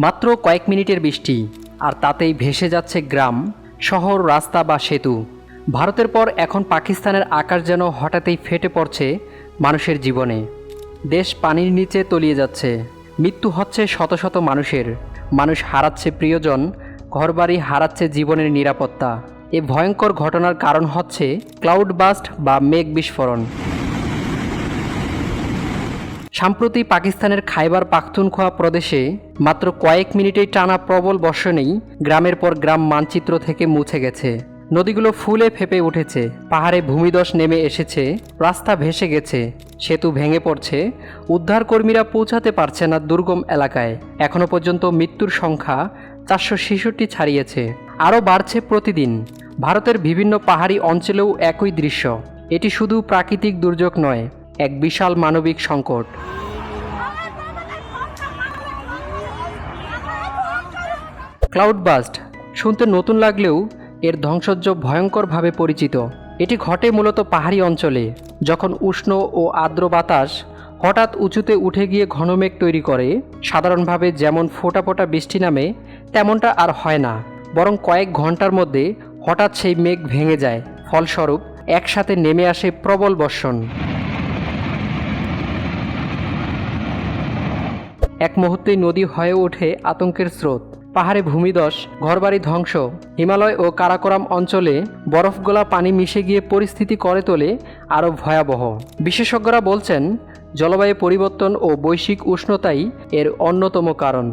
মাত্র কয়েক মিনিটের বৃষ্টি, আর তাতেই ভেসে যাচ্ছে গ্রাম, শহর, রাস্তা বা সেতু। ভারতের পর এখন পাকিস্তানের আকাশ যেন হঠাৎই ফেটে পড়ছে মানুষের জীবনে। দেশ পানির নিচে তলিয়ে যাচ্ছে। মৃত্যু হচ্ছে শত শত মানুষের। মানুষ হারাচ্ছে প্রিয়জন, ঘরবাড়ি হারাচ্ছে জীবনের নিরাপত্তা। এ ভয়ঙ্কর ঘটনার কারণ হচ্ছে ক্লাউড বাস্ট বা মেঘ বিস্ফোরণ। সম্প্রতি পাকিস্তানের খাইবার পাখতুনখোয়া প্রদেশে মাত্র কয়েক মিনিটেই টানা প্রবল বর্ষণেই গ্রামের পর গ্রাম মানচিত্র থেকে মুছে গেছে। নদীগুলো ফুলে ফেপে উঠেছে, পাহাড়ে ভূমিদশ নেমে এসেছে, রাস্তা ভেসে গেছে, সেতু ভেঙে পড়ছে, উদ্ধারকর্মীরা পৌঁছাতে পারছে না দুর্গম এলাকায়। এখনও পর্যন্ত মৃত্যুর সংখ্যা চারশো ছেষট্টি ছাড়িয়েছে। আরও বাড়ছে প্রতিদিন। ভারতের বিভিন্ন পাহাড়ি অঞ্চলেও একই দৃশ্য। এটি শুধু প্রাকৃতিক দুর্যোগ নয় এক বিশাল মানবিক সংকট। ক্লাউড বাস্ট শুনতে নতুন লাগলেও এর ধ্বংসজ্জ ভয়ঙ্করভাবে পরিচিত। এটি ঘটে মূলত পাহাড়ি অঞ্চলে, যখন উষ্ণ ও আর্দ্র বাতাস হঠাৎ উঁচুতে উঠে গিয়ে ঘনমেঘ তৈরি করে। সাধারণভাবে যেমন ফোটা ফোটা বৃষ্টি নামে, তেমনটা আর হয় না। বরং কয়েক ঘণ্টার মধ্যে হঠাৎ সেই মেঘ ভেঙে যায়। ফলস্বরূপ, একসাথে নেমে আসে প্রবল বর্ষণ। এক মুহূর্তেই নদী হয়ে ওঠে আতঙ্কের স্রোত। পাহাড়ে ভূমিদশ ঘরবাড়ি ধ্বংস, হিমালয় ও কারাকোরাম অঞ্চলে বরফগোলা পানি মিশে গিয়ে পরিস্থিতি করে তোলে আরও ভয়াবহ। বিশেষজ্ঞরা বলছেন, জলবায়ু পরিবর্তন ও বৈশ্বিক উষ্ণতাই এর অন্যতম কারণ।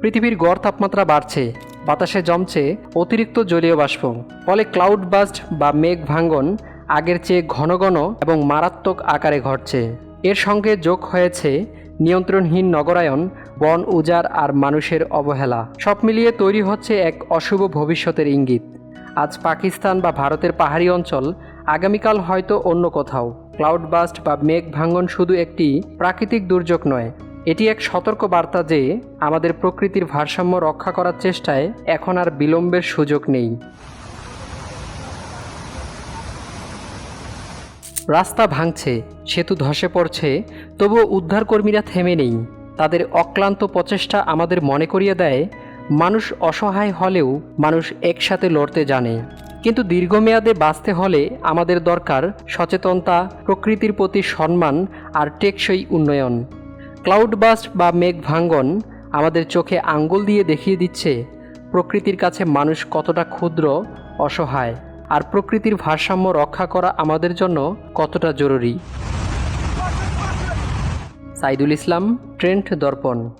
পৃথিবীর গড় তাপমাত্রা বাড়ছে, বাতাসে জমছে অতিরিক্ত জলীয় বাষ্প, ফলে ক্লাউড বাস্ট বা মেঘ ভাঙ্গন আগের চেয়ে ঘন ঘন এবং মারাত্মক আকারে ঘটছে। এর সঙ্গে যোগ হয়েছে নিয়ন্ত্রণহীন নগরায়ন, বন উজাড় আর মানুষের অবহেলা। সব মিলিয়ে তৈরি হচ্ছে এক অশুভ ভবিষ্যতের ইঙ্গিত। আজ পাকিস্তান বা ভারতের পাহাড়ি অঞ্চল, আগামীকাল হয়তো অন্য কোথাও। ক্লাউড বাস্ট বা মেঘ ভাঙ্গন শুধু একটি প্রাকৃতিক দুর্যোগ নয়, এটি এক সতর্ক বার্তা যে আমাদের প্রকৃতির ভারসাম্য রক্ষা করার চেষ্টায় এখন আর বিলম্বের সুযোগ নেই। রাস্তা ভাঙছে, সেতু ধসে পড়ছে, তবুও উদ্ধারকর্মীরা থেমে নেই। তাদের অক্লান্ত প্রচেষ্টা আমাদের মনে করিয়ে দেয়, মানুষ অসহায় হলেও মানুষ একসাথে লড়তে জানে। কিন্তু দীর্ঘমেয়াদে বাঁচতে হলে আমাদের দরকার সচেতনতা, প্রকৃতির প্রতি সম্মান আর টেকসই উন্নয়ন। ক্লাউড বাস্ট বা মেঘ ভাঙ্গন আমাদের চোখে আঙ্গুল দিয়ে দেখিয়ে দিচ্ছে, প্রকৃতির কাছে মানুষ কতটা ক্ষুদ্র, অসহায়। আর প্রকৃতির ভারসাম্য রক্ষা করা আমাদের জন্য কতটা জরুরি? সাইদুল ইসলাম ট্রেন্ট দর্পণ।